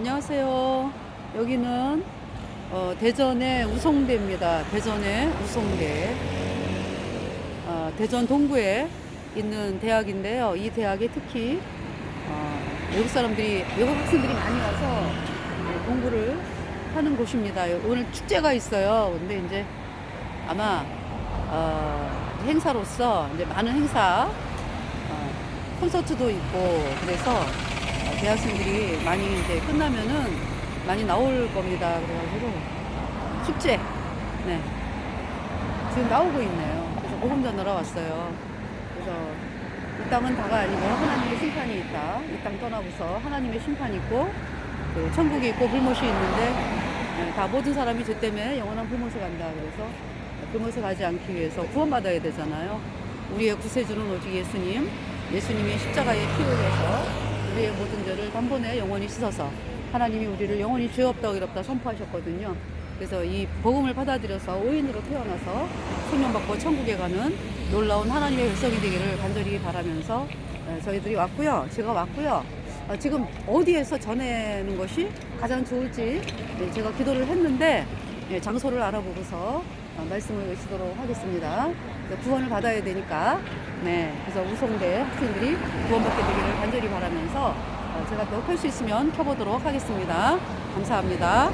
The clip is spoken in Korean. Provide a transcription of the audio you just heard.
안녕하세요. 여기는 어, 대전의 우송대입니다. 대전의 우송대. 어, 대전 동구에 있는 대학인데요. 이 대학에 특히 어, 외국 사람들이 외국 학생들이 많이 와서 네, 공부를 하는 곳입니다. 오늘 축제가 있어요. 근데 이제 아마 어, 행사로서 이제 많은 행사 어, 콘서트도 있고 그래서 어, 대학생들이 많이 이제 끝나면은 많이 나올 겁니다. 그래가지고 축제 네 지금 나오고 있네요. 그래서 복음 전하러 왔어요. 그래서 이 땅은 다가 아니고 하나님의 심판이 있다. 이 땅 떠나고서 하나님의 심판이 있고 그 천국이 있고 불못이 있는데 네, 다 모든 사람이 죄 때문에 영원한 불못에 간다. 그래서 불못에 가지 않기 위해서 구원받아야 되잖아요. 우리의 구세주는 오직 예수님, 예수님이 십자가에 피를 흘려서 우리의 모든 죄를 단번에 영원히 씻어서 하나님이 우리를 영원히 죄 없다 의롭다 선포하셨거든요. 그래서 이 복음을 받아들여서 오인으로 태어나서 생명받고 천국에 가는 놀라운 하나님의 백성이 되기를 간절히 바라면서 에, 저희들이 왔고요. 제가 왔고요. 어, 지금 어디에서 전하는 것이 가장 좋을지 네, 제가 기도를 했는데 예, 장소를 알아보고서 어, 말씀을 외치도록 하겠습니다. 구원을 받아야 되니까 네 그래서 우송대 학생들이 구원받게 되기를 간절히 바라면서 어, 제가 또 켤 수 있으면 켜보도록 하겠습니다. 감사합니다.